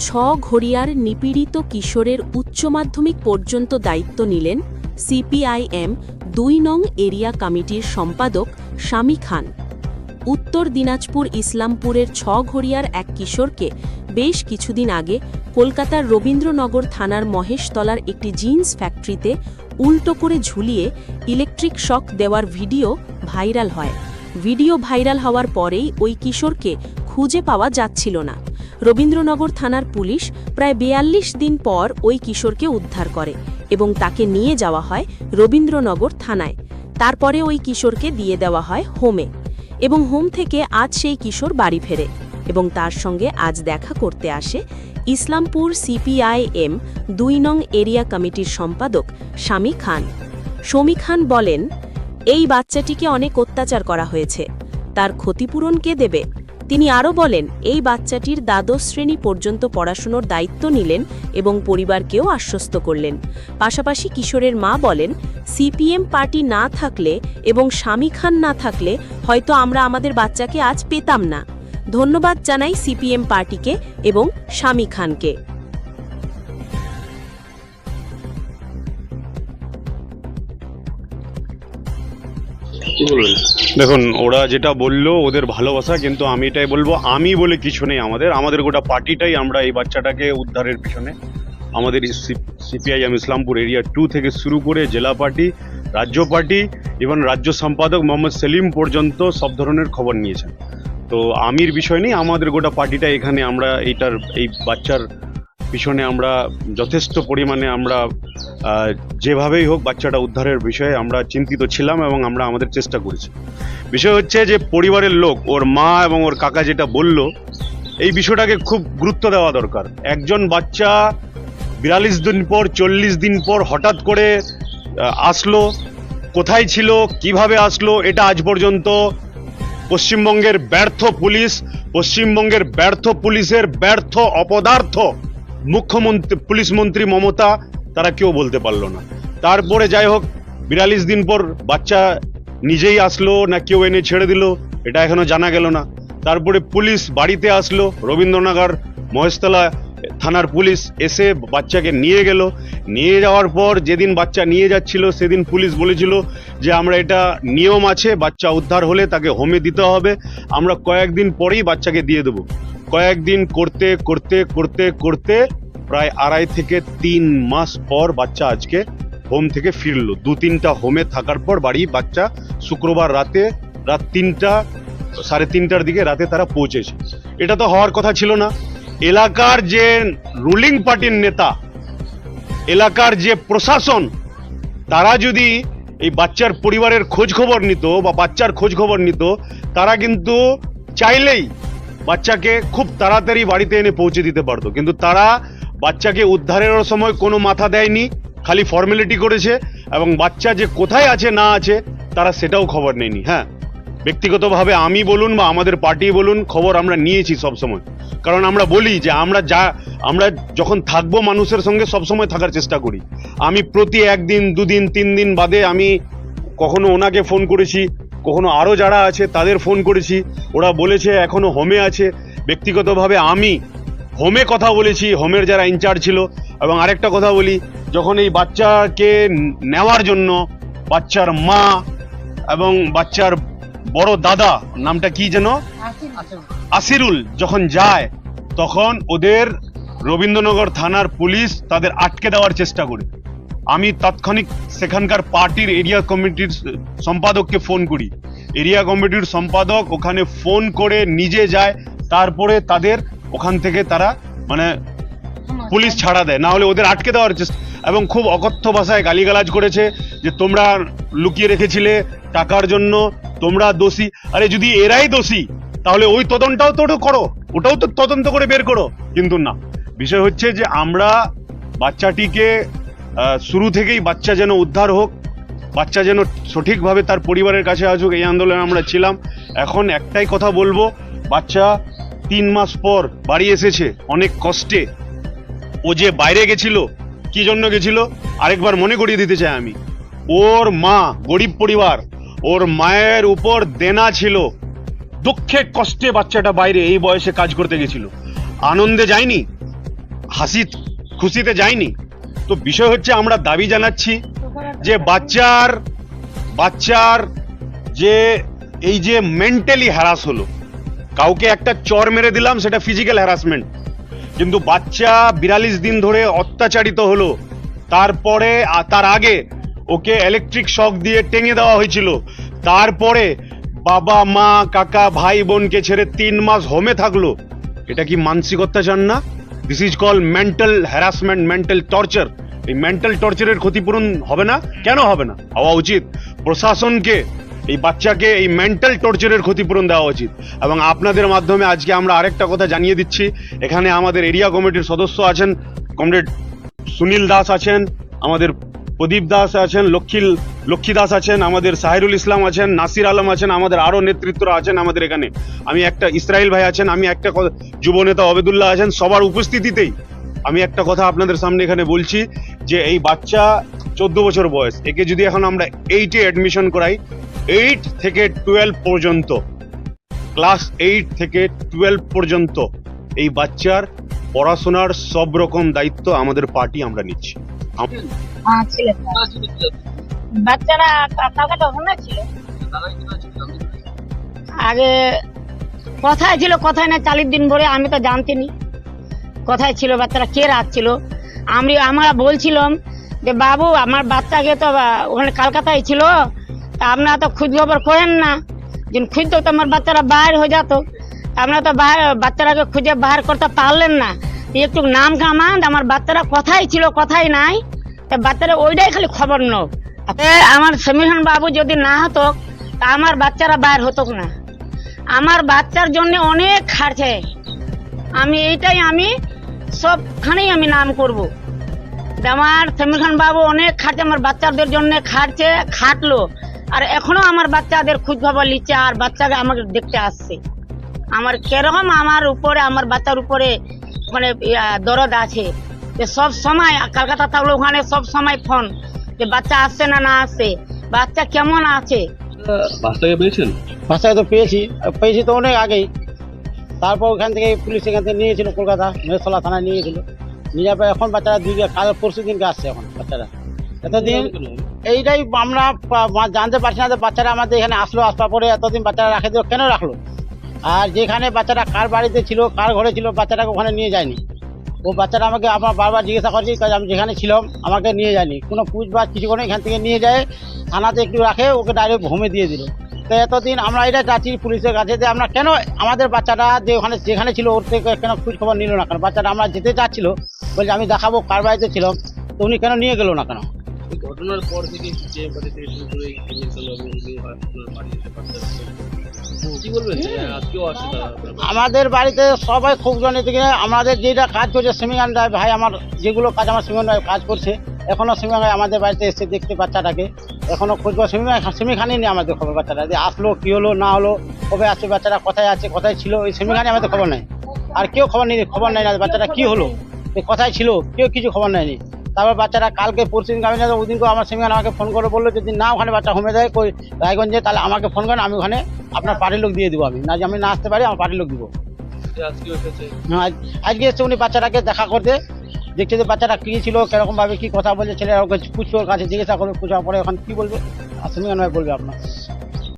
ছ ঘড়িয়ার নিপীড়িত কিশোরের উচ্চ মাধ্যমিক পর্যন্ত দায়িত্ব নিলেন সিপিআইএম দুই নং এরিয়া কমিটির সম্পাদক শামী খান। উত্তর দিনাজপুর ইসলামপুরের ছ ঘড়িয়ার এক কিশোরকে বেশ কিছুদিন আগে কলকাতার রবীন্দ্রনগর থানার মহেশতলার একটি জিন্স ফ্যাক্টরিতে উল্টো করে ঝুলিয়ে ইলেকট্রিক শক দেওয়ার ভিডিও ভাইরাল হয়। ভিডিও ভাইরাল হওয়ার পরেই ওই কিশোরকে খুঁজে পাওয়া যাচ্ছিল না। রবীন্দ্রনগর থানার পুলিশ প্রায় বেয়াল্লিশ দিন পর ওই কিশোরকে উদ্ধার করে এবং তাকে নিয়ে যাওয়া হয় রবীন্দ্রনগর থানায়। তারপরে ওই কিশোরকে দিয়ে দেওয়া হয় হোমে এবং হোম থেকে আজ সেই কিশোর বাড়ি ফেরে এবং তার সঙ্গে আজ দেখা করতে আসে ইসলামপুর সিপিআইএম দুই নং এরিয়া কমিটির সম্পাদক স্বামী খান। শমী খান বলেন, এই বাচ্চাটিকে অনেক অত্যাচার করা হয়েছে। তার ক্ষতিপূরণ কে দেবে? তিনি আরও বলেন, এই বাচ্চাটির দ্বাদশ শ্রেণি পর্যন্ত পড়াশুনোর দায়িত্ব নিলেন এবং পরিবারকেও আশ্বস্ত করলেন। পাশাপাশি কিশোরের মা বলেন, সিপিএম পার্টি না থাকলে এবং স্বামী খান না থাকলে হয়তো আমরা আমাদের বাচ্চাকে আজ পেতাম না। ধন্যবাদ জানাই সিপিএম পার্টিকে এবং স্বামী খানকে। দেখুন, ওরা যেটা বলল ওদের ভালোবাসা, কিন্তু আমি এটাই বলব, আমি বলে কিছু নেই আমাদের। আমাদের গোটা পার্টিটাই আমরা এই বাচ্চাটাকে উদ্ধারের পিছনে। আমাদের সিপিআইএম ইসলামপুর এরিয়া টু থেকে শুরু করে জেলা পার্টি, রাজ্য পার্টি এবং রাজ্য সম্পাদক মোহাম্মদ সেলিম পর্যন্ত সব ধরনের খবর নিয়েছেন। তো আমির বিষয় নেই, আমাদের গোটা পার্টিটা এখানে আমরা এইটার, এই বাচ্চার পিছনে আমরা যথেষ্ট পরিমাণে আমরা যেভাবেই হোক বাচ্চাটা উদ্ধারের বিষয়ে আমরা চিন্তিত ছিলাম এবং আমরা আমাদের চেষ্টা করেছি। বিষয় হচ্ছে যে পরিবারের লোক, ওর মা এবং ওর কাকা যেটা বলল, এই বিষয়টাকে খুব গুরুত্ব দেওয়া দরকার। একজন বাচ্চা বিয়াল্লিশ দিন পর, চল্লিশ দিন পর হঠাৎ করে আসলো, কোথায় ছিল, কীভাবে আসলো, এটা আজ পর্যন্ত পশ্চিমবঙ্গের ব্যর্থ পুলিশ, পশ্চিমবঙ্গের ব্যর্থ পুলিশের ব্যর্থ অপদার্থ মুখ্যমন্ত্রী, পুলিশ মন্ত্রী মমতা, তারা কেউ বলতে পারল না। তারপরে যাই হোক, বিয়াল্লিশ দিন পর বাচ্চা নিজেই আসলো না কেউ এনে ছেড়ে দিল, এটা এখনও জানা গেল না। তারপরে পুলিশ বাড়িতে আসলো, রবীন্দ্রনগর মহেশতলা থানার পুলিশ এসে বাচ্চাকে নিয়ে গেল। নিয়ে যাওয়ার পর যেদিন বাচ্চা নিয়ে যাচ্ছিল, সেদিন পুলিশ বলেছিল যে আমরা এটা নিয়ম আছে, বাচ্চা উদ্ধার হলে তাকে হোমে দিতে হবে, আমরা কয়েকদিন পরেই বাচ্চাকে দিয়ে দেবো। কয়েকদিন করতে করতে করতে করতে প্রায় আড়াই থেকে তিন মাস পর বাচ্চা আজকে হোম থেকে ফিরলো। দু তিনটা হোমে থাকার পর বাড়ি বাচ্চা শুক্রবার রাতে, রাত তিনটা, সাড়ে তিনটার দিকে রাতে তারা পৌঁছেছে। এটা তো হওয়ার কথা ছিল না। এলাকার যে রুলিং পার্টির নেতা, এলাকার যে প্রশাসন, তারা যদি এই বাচ্চার পরিবারের খোঁজ খবর নিত বা বাচ্চার খোঁজ খবর নিত, তারা কিন্তু চাইলেই বাচ্চাকে খুব তাড়াতাড়ি বাড়িতে এনে পৌঁছে দিতে পারতো। কিন্তু তারা বাচ্চাকে উদ্ধারের সময় কোনো মাথা দেয়নি, খালি ফর্মালিটি করেছে এবং বাচ্চা যে কোথায় আছে, না আছে, তারা সেটাও খবর নেয়নি। হ্যাঁ ব্যক্তিগতভাবে আমি বলুন বা আমাদের পার্টি বলুন, খবর আমরা নিয়েছি সব সময় কারণ আমরা বলি যে আমরা যা, আমরা যখন থাকব মানুষের সঙ্গে সব সময় থাকার চেষ্টা করি। আমি প্রতি একদিন, দুদিন, তিন দিন বাদে আমি কখনো ওনাকে ফোন করেছি কখনো আরও যারা আছে, তাদের ফোন করেছি। ওরা বলেছে এখনও হোমে আছে। ব্যক্তিগতভাবে আমি হোমে কথা বলেছি, হোমের যারা ইনচার্জ ছিল। এবং আরেকটা কথা বলি, যখন এই বাচ্চাকে নেওয়ার জন্য বাচ্চার মা এবং বাচ্চার বড় দাদা, নামটা কি যেন? আসিরুল যখন যায়, তখন ওদের রবীন্দ্রনগর থানার পুলিশ তাদের আটকে দেওয়ার চেষ্টা করে। আমি তাৎক্ষণিক সেখানকার পার্টির এরিয়া কমিটির সম্পাদককে ফোন করি। এরিয়া কমিটির সম্পাদক ওখানে ফোন করে নিজে যায়, তারপরে তাদের ওখান থেকে তারা মানে পুলিশ ছাড়া দেয়। না হলে ওদের আটকে দেওয়ার চেষ্টা এবং খুব অকথ্য ভাষায় গালিগালাজ করেছে যে তোমরা লুকিয়ে রেখেছিলে টাকার জন্য, তোমরা দোষী। আরে যদি এরাই দোষী, তাহলে ওই তদন্তটাও তো করো। ওটাও তো তদন্ত করে বের করো। কিন্তু না। বিষয় হচ্ছে যে আমরা বাচ্চাটিকে শুরু থেকেই বাচ্চা যেন উদ্ধার হোক, বাচ্চা যেন সঠিকভাবে তার পরিবারের কাছে আসুক, এই আন্দোলনে আমরা ছিলাম। এখন একটাই কথা বলব, বাচ্চা তিন মাস পর বাড়ি এসেছে, অনেক কষ্টে। ও যে বাইরে গেছিল, কি জন্য গেছিল? আরেকবার মনে করিয়ে দিতে চাই আমি। ওর মা, গরিব পরিবার, ওর মায়ের উপর দেনা ছিল। দুঃখে কষ্টে বাচ্চাটা বাইরে এই বয়সে কাজ করতে গেছিল। আনন্দে যায়নি, হাসি, খুশিতে যায়নি। তো বিষয় হচ্ছে আমরা দাবি জানাচ্ছি যে বাচ্চার বাচ্চার যে এই যে মেন্টালি হ্যারাস হলো, কাউকে একটা চর মেরে দিলাম, সেটা ফিজিক্যাল হ্যারাসমেন্ট কিন্তু বাচ্চা বিরাল্লিশ দিন ধরে অত্যাচারিত হলো, তারপরে তার আগে ওকে ইলেকট্রিক শক দিয়ে টেঙে দেওয়া হয়েছিল। তারপরে বাবা, মা, কাকা, ভাই, বোনকে ছেড়ে তিন মাস হোমে থাকল। এটা কি মানসিক অত্যাচার না? This is call mental harassment mental torture এই মেন্টাল টর্চারের ক্ষতিপূরণ হবে না? কেন হবে না? হওয়া উচিত। প্রশাসনকে, এই বাচ্চাকে এই মেন্টাল টর্চারের ক্ষতিপূরণ দেওয়া উচিত। এবং আপনাদের মাধ্যমে আজকে আমরা আরেকটা কথা জানিয়ে দিচ্ছি। এখানে আমাদের এরিয়া কমিটির সদস্য আছেন, কমরেড সুনীল দাস আছেন, আমাদের প্রদীপ দাস আছেন লক্ষ্মী লক্ষ্মী দাস আছেন আমাদের সাহিরুল ইসলাম আছেন নাসির আলম আছেন আমাদের আরও নেতৃত্বরা আছেন আমাদের এখানে। আমি একটা ইসরায়েল ভাই আছেন আমি একটা কথা- যুব নেতা অবেদুল্লাহ আছেন সবার উপস্থিতিতেই আমি একটা কথা আপনাদের সামনে এখানে বলছি যে এই বাচ্চা চোদ্দ বছর বয়স একে যদি এখন আমরা এইটে অ্যাডমিশন করাই এইট থেকে টুয়েলভ পর্যন্ত ক্লাস এইট থেকে টুয়েলভ পর্যন্ত এই বাচ্চার পড়াশোনার সব রকম দায়িত্ব আমাদের পার্টি আমরা নিচ্ছি। হ্যাঁ বাচ্চারা কালকে তো ওখানে ছিল? আগে কোথায় ছিল, কোথায় না চালিশ দিন ভরে আমি তো জানতিনি। কোথায় ছিল বাচ্চারা, কে রাখছিল আমি, আমরা বলছিলাম যে, বাবু, আমার বাচ্চাকে তো ওখানে কলকাতায় ছিল, তা আপনারা তো খুঁজ খবর করেন না। যেন খুঁজতো তো আমার বাচ্চারা বাইর হয়ে যেত। আপনারা তো বাচ্চারাকে খুঁজে বাইর করতে পারলেন না। একটু নাম কামান আমার বাচ্চারা কোথায় ছিল কথাই নাই। তা বাচ্চারা ওইটাই খালি খবর নাও আমার সমীরণ বাবু যদি না হতো, তা আমার বাচ্চারা বাইর হতো না। আমার বাচ্চার জন্য অনেক খাটছে আমি এইটাই, আমি সবখানেই আমি নাম করব। আমার সমীর খান বাবু অনেক খাটছে আমার বাচ্চাদের জন্য খাটছে খাটলো। আর এখনও আমার বাচ্চাদের খুঁজ খবর নিচ্ছে, আর বাচ্চাকে আমাকে দেখতে আসছে। আমার কীরকম আমার উপরে, আমার বাচ্চার উপরে মানে দরদ আছে। যে সব সময়, কলকাতা থাকলে ওখানে সব সময় ফোন। যে বাচ্চা আসছে না না আসছে? বাচ্চা কেমন আছে? বাসটাকে পেয়েছেন? বাচ্চাকে তো পেয়েছি পেয়েছি তো অনেক আগেই। তারপর ওখান থেকে পুলিশ এখান থেকে নিয়েছিল কলকাতা মেরসলা থানায় নিয়েছিল। নিয়ে যাওয়ার পর এখন বাচ্চারা দুই কাল পরশু দিনকে আসছে এখন বাচ্চারা। এতদিন এইটাই আমরা জানতে পারছি না যে বাচ্চারা আমাদের এখানে আসলো আসবার পরে এতদিন বাচ্চারা রাখে দিল কেন রাখল? আর যেখানে বাচ্চারা কার বাড়িতে ছিল কার ঘরে ছিল বাচ্চাটাকে ওখানে নিয়ে যায়নি। ও বাচ্চারা আমাকে আমার বারবার জিজ্ঞাসা করছি, কাজ আমি যেখানে ছিলাম, আমাকে নিয়ে যায়নি। কোনো পুষবাজ কিছু করে এখান থেকে নিয়ে যায়, থানাতে একটু রাখে, ওকে ডাইরেক্ট হোমে দিয়ে দিল। তো এতদিন আমরা এটা চাচ্ছি পুলিশের কাছে যে আমরা কেন আমাদের বাচ্চাটা যে ওখানে, যেখানে ছিল, ওর থেকে কেন খোঁজ খবর নিল না? কেন বাচ্চাটা আমরা যেতে চাচ্ছিল, বলছে, আমি দেখাবো কার বাড়িতে ছিলাম, তো উনি কেন নিয়ে গেল না কেন? ঘটনার পর থেকে হয়? আমাদের বাড়িতে সবাই খুব জনে থেকে আমাদের যেটা কাজ করছে সিমিগান রায় ভাই আমার যেগুলো কাজ আমার সিমিগান রায় কাজ করছে এখনও সিমিগান রায় আমাদের বাড়িতে এসে দেখতে বাচ্চাটাকে। এখনও খুঁজবো সিমিগান সিমিখানি নেই আমাদের খবর বাচ্চাটা। যে আসলো কি হলো না হলো কবে আসছে বাচ্চাটা কোথায় আছে কোথায় ছিল ওই সিমিখানি আমাদের খবর নেই। আর কেউ খবর নেই খবর নেই না বাচ্চাটা কি হলো কোথায় ছিল কেউ কিছু খবর নেয়নি। তারপর বাচ্চারা কালকে পরশু দিন আমি যাব ওই দিনকে আমার সিমিগান আমাকে ফোন করে বলল যদি না ওখানে বাচ্চা হোমে দেয় কই রায়গঞ্জে তাহলে আমাকে ফোন করেন আমি ওখানে আপনার পার্টির লোক দিয়ে দেবো আমি। না যে আমি না আসতে পারি আমার পার্টির লোক দিব। যে আজকেও এসেছে। হ্যাঁ, আজকে এসছে উনি বাচ্চাটাকে দেখা করতে। দেখছে যে বাচ্চাটা কী ছিল কীরকম কী কথা বলছে ছেলেরা ওকে পুষ্পর কাছে জিজ্ঞাসা করবে পুষার পরে এখন কী বলবে? আসমি ভাই বলবে আপনার।